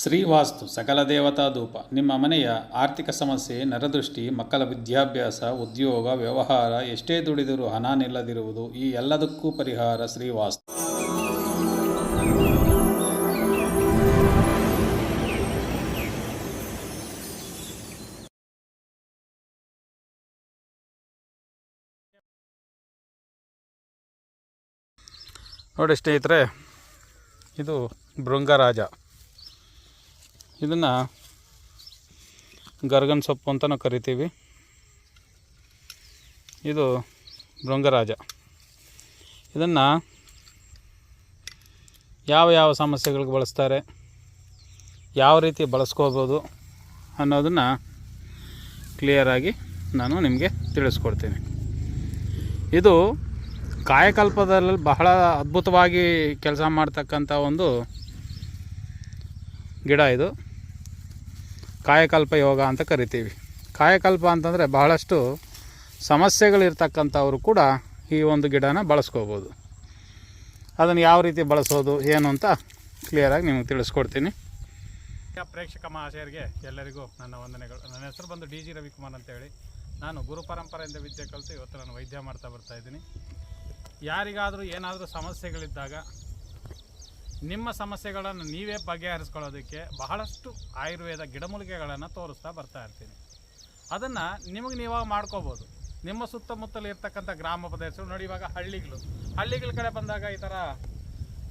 ಶ್ರೀವಾಸ್ತು ಸಕಲ ದೇವತಾ ಧೂಪ. ನಿಮ್ಮ ಮನೆಯ ಆರ್ಥಿಕ ಸಮಸ್ಯೆ, ನರದೃಷ್ಟಿ, ಮಕ್ಕಳ ವಿದ್ಯಾಭ್ಯಾಸ, ಉದ್ಯೋಗ, ವ್ಯವಹಾರ, ಎಷ್ಟೇ ದುಡಿದರೂ ಹಣ ನಿಲ್ಲದಿರುವುದು, ಈ ಎಲ್ಲದಕ್ಕೂ ಪರಿಹಾರ ಶ್ರೀವಾಸ್ತು. ನೋಡಿ ಸ್ನೇಹಿತರೆ, ಇದು ಭೃಂಗರಾಜ. ಇದನ್ನು ಗರ್ಗನ್ ಸೊಪ್ಪು ಅಂತಲೂ ಕರಿತೀವಿ. ಇದು ಭೃಂಗರಾಜ. ಇದನ್ನು ಯಾವ ಯಾವ ಸಮಸ್ಯೆಗಳಿಗೆ ಬಳಸ್ತಾರೆ, ಯಾವ ರೀತಿ ಬಳಸ್ಕೋಬೋದು ಅನ್ನೋದನ್ನು ಕ್ಲಿಯರಾಗಿ ನಾನು ನಿಮಗೆ ತಿಳಿಸ್ಕೊಡ್ತೀನಿ. ಇದು ಕಾಯಕಲ್ಪದಲ್ಲಿ ಬಹಳ ಅದ್ಭುತವಾಗಿ ಕೆಲಸ ಮಾಡ್ತಕ್ಕಂಥ ಒಂದು ಗಿಡ ಇದು. ಕಾಯಕಲ್ಪ ಯೋಗ ಅಂತ ಕರಿತೀವಿ. ಕಾಯಕಲ್ಪ ಅಂತಂದರೆ ಬಹಳಷ್ಟು ಸಮಸ್ಯೆಗಳಿರ್ತಕ್ಕಂಥವ್ರು ಕೂಡ ಈ ಒಂದು ಗಿಡನ ಬಳಸ್ಕೋಬೋದು. ಅದನ್ನು ಯಾವ ರೀತಿ ಬಳಸೋದು, ಏನು ಅಂತ ಕ್ಲಿಯರಾಗಿ ನಿಮಗೆ ತಿಳಿಸ್ಕೊಡ್ತೀನಿ. ಪ್ರೇಕ್ಷಕ ಮಹಾಶಯರಿಗೆ ಎಲ್ಲರಿಗೂ ನನ್ನ ವಂದನೆಗಳು. ನನ್ನ ಹೆಸರು ಬಂದು ಡಿ ಜಿ ರವಿಕುಮಾರ್ ಅಂತೇಳಿ. ನಾನು ಗುರು ಪರಂಪರೆಯಿಂದ ವಿದ್ಯೆ ಕಲಿತು ಇವತ್ತು ನಾನು ವೈದ್ಯ ಮಾಡ್ತಾ ಬರ್ತಾ ಇದ್ದೀನಿ. ಯಾರಿಗಾದರೂ ಏನಾದರೂ ಸಮಸ್ಯೆಗಳಿದ್ದಾಗ ನಿಮ್ಮ ಸಮಸ್ಯೆಗಳನ್ನು ನೀವೇ ಬಗೆಹರಿಸ್ಕೊಳ್ಳೋದಕ್ಕೆ ಬಹಳಷ್ಟು ಆಯುರ್ವೇದ ಗಿಡಮೂಲಿಕೆಗಳನ್ನು ತೋರಿಸ್ತಾ ಬರ್ತಾ ಇರ್ತೀನಿ. ಅದನ್ನು ನಿಮಗೆ ನೀವಾಗ ಮಾಡ್ಕೋಬೋದು. ನಿಮ್ಮ ಸುತ್ತಮುತ್ತಲು ಇರ್ತಕ್ಕಂಥ ಗ್ರಾಮ ಪ್ರದೇಶಗಳು ನೋಡಿ ಇವಾಗ ಹಳ್ಳಿಗಳು. ಹಳ್ಳಿಗಳ ಕಡೆ ಬಂದಾಗ ಈ ಥರ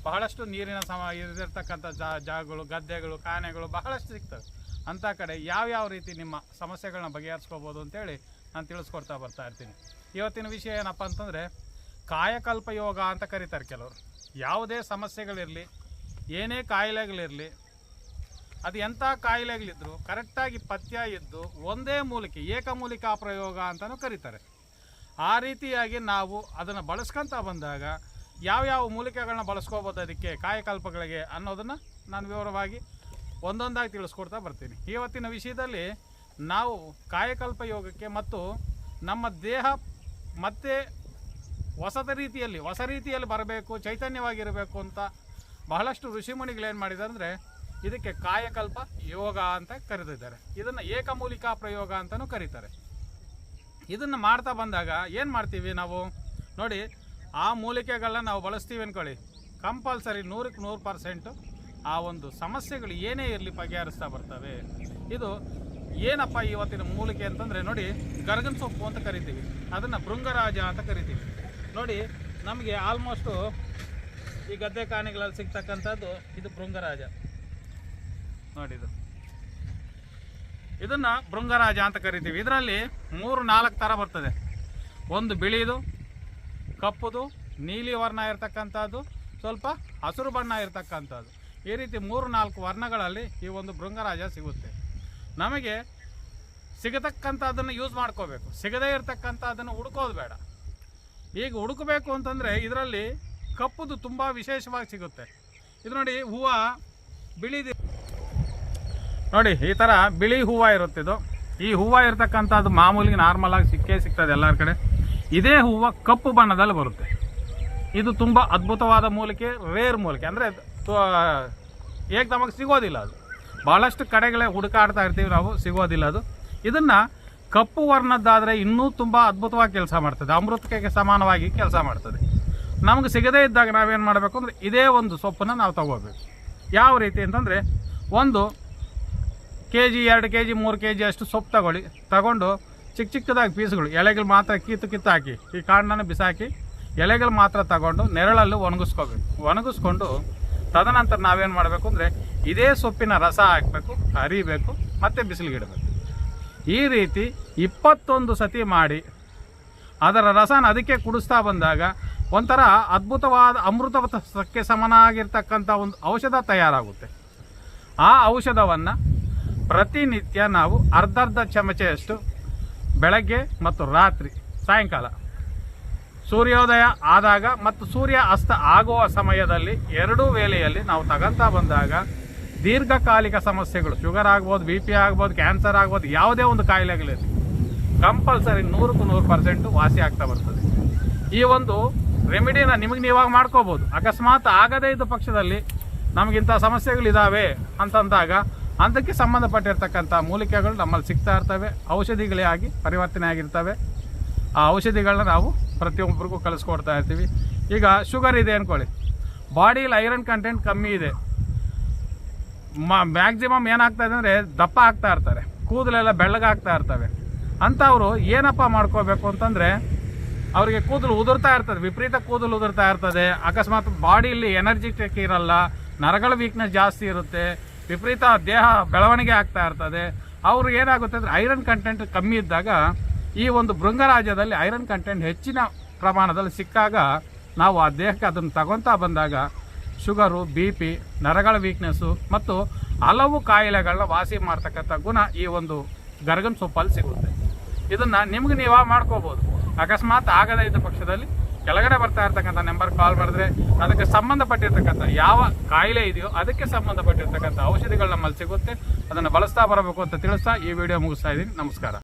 ಬಹಳಷ್ಟು ನೀರಿನ ಸಮ, ಇದಿರ್ತಕ್ಕಂಥ ಜಾ, ಜಾಗಗಳು, ಗದ್ದೆಗಳು, ಕಾನೆಗಳು ಬಹಳಷ್ಟು ಸಿಗ್ತವೆ. ಅಂಥ ಕಡೆ ಯಾವ್ಯಾವ ರೀತಿ ನಿಮ್ಮ ಸಮಸ್ಯೆಗಳನ್ನ ಬಗೆಹರಿಸ್ಕೋಬೋದು ಅಂತೇಳಿ ನಾನು ತಿಳಿಸ್ಕೊಡ್ತಾ ಬರ್ತಾ ಇರ್ತೀನಿ. ಇವತ್ತಿನ ವಿಷಯ ಏನಪ್ಪ ಅಂತಂದರೆ ಕಾಯಕಲ್ಪ ಯೋಗ ಅಂತ ಕರೀತಾರೆ ಕೆಲವರು. ಯಾವುದೇ ಸಮಸ್ಯೆಗಳಿರಲಿ ಏನೇ ಕಾಯಿಲೆಗಳಿರಲಿ, ಅದು ಎಂಥ ಕಾಯಿಲೆಗಳಿದ್ರು ಕರೆಕ್ಟಾಗಿ ಪಥ್ಯ ಇದ್ದು ಒಂದೇ ಮೂಲಿಕೆ, ಏಕಮೂಲಿಕಾ ಪ್ರಯೋಗ ಅಂತಲೂ ಕರೀತಾರೆ. ಆ ರೀತಿಯಾಗಿ ನಾವು ಅದನ್ನು ಬಳಸ್ಕೊತ ಬಂದಾಗ ಯಾವ್ಯಾವ ಮೂಲಿಕೆಗಳನ್ನ ಬಳಸ್ಕೋಬೋದು ಅದಕ್ಕೆ ಕಾಯಕಲ್ಪಗಳಿಗೆ ಅನ್ನೋದನ್ನು ನಾನು ವಿವರವಾಗಿ ಒಂದೊಂದಾಗಿ ತಿಳಿಸ್ಕೊಡ್ತಾ ಬರ್ತೀನಿ. ಇವತ್ತಿನ ವಿಷಯದಲ್ಲಿ ನಾವು ಕಾಯಕಲ್ಪ ಯೋಗಕ್ಕೆ ಮತ್ತು ನಮ್ಮ ದೇಹ ಮತ್ತೆ ಹೊಸದ ರೀತಿಯಲ್ಲಿ, ಹೊಸ ರೀತಿಯಲ್ಲಿ ಬರಬೇಕು, ಚೈತನ್ಯವಾಗಿರಬೇಕು ಅಂತ ಬಹಳಷ್ಟು ಋಷಿಮುನಿಗಳೇನು ಮಾಡಿದ್ದಾರೆ ಅಂದರೆ ಇದಕ್ಕೆ ಕಾಯಕಲ್ಪ ಯೋಗ ಅಂತ ಕರೆದಿದ್ದಾರೆ. ಇದನ್ನು ಏಕಮೂಲಿಕಾ ಪ್ರಯೋಗ ಅಂತಲೂ ಕರೀತಾರೆ. ಇದನ್ನು ಮಾಡ್ತಾ ಬಂದಾಗ ಏನು ಮಾಡ್ತೀವಿ ನಾವು? ನೋಡಿ, ಆ ಮೂಲಿಕೆಗಳನ್ನ ನಾವು ಬಳಸ್ತೀವಿ ಅಂದ್ಕೊಳ್ಳಿ ಕಂಪಲ್ಸರಿ ನೂರಕ್ಕೆ ನೂರು ಪರ್ಸೆಂಟು ಆ ಒಂದು ಸಮಸ್ಯೆಗಳು ಏನೇ ಇರಲಿ ಬಗೆಹರಿಸ್ತಾ ಬರ್ತವೆ. ಇದು ಏನಪ್ಪ ಇವತ್ತಿನ ಮೂಲಿಕೆ ಅಂತಂದರೆ ನೋಡಿ, ಗರ್ಗನ್ ಸೊಪ್ಪು ಅಂತ ಕರಿತೀವಿ. ಅದನ್ನು ಭೃಂಗರಾಜ ಅಂತ ಕರಿತೀವಿ. ನೋಡಿ, ನಮಗೆ ಆಲ್ಮೋಸ್ಟು ಈ ಗದ್ದೆ ಕಾಣಿಗಳಲ್ಲಿ ಸಿಗ್ತಕ್ಕಂಥದ್ದು ಇದು ಭೃಂಗರಾಜ. ನೋಡಿ ಇದು. ಇದನ್ನು ಭೃಂಗರಾಜ ಅಂತ ಕರಿತೀವಿ. ಇದರಲ್ಲಿ ಮೂರು ನಾಲ್ಕು ಥರ ಬರ್ತದೆ. ಒಂದು ಬಿಳಿದು, ಕಪ್ಪುದು, ನೀಲಿ ವರ್ಣ ಇರತಕ್ಕಂಥದ್ದು, ಸ್ವಲ್ಪ ಹಸಿರು ಬಣ್ಣ ಇರತಕ್ಕಂಥದ್ದು. ಈ ರೀತಿ ಮೂರು ನಾಲ್ಕು ವರ್ಣಗಳಲ್ಲಿ ಈ ಒಂದು ಭೃಂಗರಾಜ ಸಿಗುತ್ತೆ. ನಮಗೆ ಸಿಗತಕ್ಕಂಥದ್ದನ್ನು ಯೂಸ್ ಮಾಡ್ಕೋಬೇಕು. ಸಿಗದೇ ಇರತಕ್ಕಂಥದ್ದನ್ನು ಹುಡುಕೋದು ಬೇಡ. ಈಗ ಹುಡುಕಬೇಕು ಅಂತಂದರೆ ಇದರಲ್ಲಿ ಕಪ್ಪುದು ತುಂಬ ವಿಶೇಷವಾಗಿ ಸಿಗುತ್ತೆ. ಇದು ನೋಡಿ ಹೂವು ಬಿಳಿದು ನೋಡಿ, ಈ ಥರ ಬಿಳಿ ಹೂವು ಇದು. ಈ ಹೂವು ಇರ್ತಕ್ಕಂಥದ್ದು ಮಾಮೂಲಿಗೆ ನಾರ್ಮಲಾಗಿ ಸಿಕ್ಕೇ ಸಿಗ್ತದೆ ಎಲ್ಲರ ಕಡೆ. ಇದೇ ಹೂವು ಕಪ್ಪು ಬಣ್ಣದಲ್ಲಿ ಬರುತ್ತೆ. ಇದು ತುಂಬ ಅದ್ಭುತವಾದ ಮೂಲಿಕೆ ರೇರ್ ಮೂಲಿಕೆ. ಅಂದರೆ ಏಕ್ ನಮಗೆ ಸಿಗೋದಿಲ್ಲ ಅದು. ಭಾಳಷ್ಟು ಕಡೆಗಳೇ ಹುಡುಕಾಡ್ತಾ ಇರ್ತೀವಿ ನಾವು, ಸಿಗೋದಿಲ್ಲ ಅದು. ಇದನ್ನು ಕಪ್ಪು ವರ್ಣದ್ದಾದರೆ ಇನ್ನೂ ತುಂಬ ಅದ್ಭುತವಾಗಿ ಕೆಲಸ ಮಾಡ್ತದೆ. ಅಮೃತಕ್ಕೆ ಸಮಾನವಾಗಿ ಕೆಲಸ ಮಾಡ್ತದೆ. ನಮಗೆ ಸಿಗದೇ ಇದ್ದಾಗ ನಾವೇನು ಮಾಡಬೇಕು ಅಂದರೆ ಇದೇ ಒಂದು ಸೊಪ್ಪನ್ನು ನಾವು ತಗೋಬೇಕು. ಯಾವ ರೀತಿ ಅಂತಂದರೆ ಒಂದು ಕೆ ಜಿ ಎರಡು ಕೆ ಜಿ ಮೂರು ಕೆ ಜಿ ಅಷ್ಟು ಸೊಪ್ಪು ತಗೊಳ್ಳಿ. ತಗೊಂಡು ಚಿಕ್ಕ ಚಿಕ್ಕದಾಗಿ ಪೀಸ್ಗಳು, ಎಲೆಗಳು ಮಾತ್ರ ಕಿತ್ತು ಕಿತ್ತು ಹಾಕಿ, ಈ ಕಾಂಡನ ಬಿಸಾಕಿ, ಎಲೆಗಳು ಮಾತ್ರ ತಗೊಂಡು ನೆರಳಲ್ಲಿ ಒಣಗಿಸ್ಕೋಬೇಕು. ಒಣಗಿಸ್ಕೊಂಡು ತದನಂತರ ನಾವೇನು ಮಾಡಬೇಕು ಅಂದರೆ ಇದೇ ಸೊಪ್ಪಿನ ರಸ ಹಾಕಬೇಕು, ಹರಿಬೇಕು, ಮತ್ತು ಬಿಸಿಲಿಗಿಡಬೇಕು. ಈ ರೀತಿ ಇಪ್ಪತ್ತೊಂದು ಸತಿ ಮಾಡಿ, ಅದರ ರಸನ ಅದಕ್ಕೆ ಕುಡಿಸ್ತಾ ಬಂದಾಗ ಒಂಥರ ಅದ್ಭುತವಾದ ಅಮೃತವತಕ್ಕೆ ಸಮನಾಗಿರ್ತಕ್ಕಂಥ ಒಂದು ಔಷಧ ತಯಾರಾಗುತ್ತೆ. ಆ ಔಷಧವನ್ನು ಪ್ರತಿನಿತ್ಯ ನಾವು ಅರ್ಧರ್ಧ ಚಮಚೆಯಷ್ಟು ಬೆಳಗ್ಗೆ ಮತ್ತು ರಾತ್ರಿ, ಸಾಯಂಕಾಲ ಸೂರ್ಯೋದಯ ಆದಾಗ ಮತ್ತು ಸೂರ್ಯ ಅಸ್ತ ಆಗುವ ಸಮಯದಲ್ಲಿ ಎರಡೂ ವೇಳೆಯಲ್ಲಿ ನಾವು ತಗಂತ ಬಂದಾಗ ದೀರ್ಘಕಾಲಿಕ ಸಮಸ್ಯೆಗಳು, ಶುಗರ್ ಆಗ್ಬೋದು, ಬಿ ಪಿ ಆಗ್ಬೋದು, ಕ್ಯಾನ್ಸರ್ ಆಗ್ಬೋದು, ಯಾವುದೇ ಒಂದು ಕಾಯಿಲೆಗಳಿರಲಿ, ಕಂಪಲ್ಸರಿ ನೂರಕ್ಕೂ ನೂರು ಪರ್ಸೆಂಟು ವಾಸಿ ಆಗ್ತಾ ಬರ್ತದೆ. ಈ ಒಂದು ರೆಮಿಡಿನ ನಿಮಗೆ ನೀವಾಗ ಮಾಡ್ಕೋಬೋದು. ಅಕಸ್ಮಾತ್ ಆಗದೇ ಇದ್ದ ಪಕ್ಷದಲ್ಲಿ ನಮಗಿಂಥ ಸಮಸ್ಯೆಗಳಿದ್ದಾವೆ ಅಂತಂದಾಗ ಅದಕ್ಕೆ ಸಂಬಂಧಪಟ್ಟಿರ್ತಕ್ಕಂಥ ಮೂಲಿಕೆಗಳು ನಮ್ಮಲ್ಲಿ ಸಿಗ್ತಾ ಇರ್ತವೆ. ಔಷಧಿಗಳೇ ಆಗಿ ಪರಿವರ್ತನೆ ಆಗಿರ್ತವೆ. ಆ ಔಷಧಿಗಳನ್ನ ನಾವು ಪ್ರತಿಯೊಬ್ಬರಿಗೂ ಕಳಿಸ್ಕೊಡ್ತಾ ಇರ್ತೀವಿ. ಈಗ ಶುಗರ್ ಇದೆ ಅಂದ್ಕೊಳ್ಳಿ ಬಾಡಿಯಲ್ಲಿ ಐರನ್ ಕಂಟೆಂಟ್ ಕಮ್ಮಿ ಇದೆ. ಮ್ಯಾಕ್ಸಿಮಮ್ ಏನಾಗ್ತಾ ಇದೆ ಅಂದರೆ ದಪ್ಪ ಆಗ್ತಾ ಇರ್ತಾರೆ. ಕೂದಲೆಲ್ಲ ಬೆಳ್ಳಗಾಗ್ತಾ ಇರ್ತವೆ. ಅಂಥವ್ರು ಏನಪ್ಪ ಮಾಡ್ಕೋಬೇಕು ಅಂತಂದರೆ ಅವರಿಗೆ ಕೂದಲು ಉದುರ್ತಾ ಇರ್ತದೆ, ವಿಪರೀತ ಕೂದಲು ಉದುರ್ತಾ ಇರ್ತದೆ. ಅಕಸ್ಮಾತ್ ಬಾಡಿಯಲ್ಲಿ ಎನರ್ಜಿಟಿಕ್ ಇರಲ್ಲ, ನರಗಳ ವೀಕ್ನೆಸ್ ಜಾಸ್ತಿ ಇರುತ್ತೆ, ವಿಪರೀತ ದೇಹ ಬೆಳವಣಿಗೆ ಆಗ್ತಾ ಇರ್ತದೆ. ಅವ್ರು ಏನಾಗುತ್ತೆ ಅಂದರೆ ಐರನ್ ಕಂಟೆಂಟ್ ಕಮ್ಮಿ ಇದ್ದಾಗ, ಈ ಒಂದು ಭೃಂಗರಾಜ್ಯದಲ್ಲಿ ಐರನ್ ಕಂಟೆಂಟ್ ಹೆಚ್ಚಿನ ಪ್ರಮಾಣದಲ್ಲಿ ಸಿಕ್ಕಾಗ, ನಾವು ಆ ದೇಹಕ್ಕೆ ಅದನ್ನು ತಗೊತಾ ಬಂದಾಗ, ಶುಗರು ಬಿ ಪಿ ನರಗಳ ವೀಕ್ನೆಸ್ಸು ಮತ್ತು ಹಲವು ಕಾಯಿಲೆಗಳನ್ನ ವಾಸಿ ಮಾಡ್ತಕ್ಕಂಥ ಗುಣ ಈ ಒಂದು ಗರ್ಗನ್ ಸೊಪ್ಪಲ್ಲಿ ಸಿಗುತ್ತೆ. ಇದನ್ನು ನಿಮ್ಗೆ ನೀವು ಮಾಡ್ಕೋಬೋದು. ಅಕಸ್ಮಾತ್ ಆಗದೇ ಇದ್ದ ಪಕ್ಷದಲ್ಲಿ ಕೆಳಗಡೆ ಬರ್ತಾ ಇರ್ತಕ್ಕಂಥ ನಂಬರ್ ಕಾಲ್ ಮಾಡಿದ್ರೆ ಅದಕ್ಕೆ ಸಂಬಂಧಪಟ್ಟಿರ್ತಕ್ಕಂಥ ಯಾವ ಕಾಯಿಲೆ ಇದೆಯೋ ಅದಕ್ಕೆ ಸಂಬಂಧಪಟ್ಟಿರ್ತಕ್ಕಂಥ ಔಷಧಿಗಳು ನಮ್ಮಲ್ಲಿ ಸಿಗುತ್ತೆ. ಅದನ್ನು ಬಳಸ್ತಾ ಬರಬೇಕು ಅಂತ ತಿಳಿಸ್ತಾ ಈ ವಿಡಿಯೋ ಮುಗಿಸ್ತಾ ಇದ್ದೀನಿ. ನಮಸ್ಕಾರ.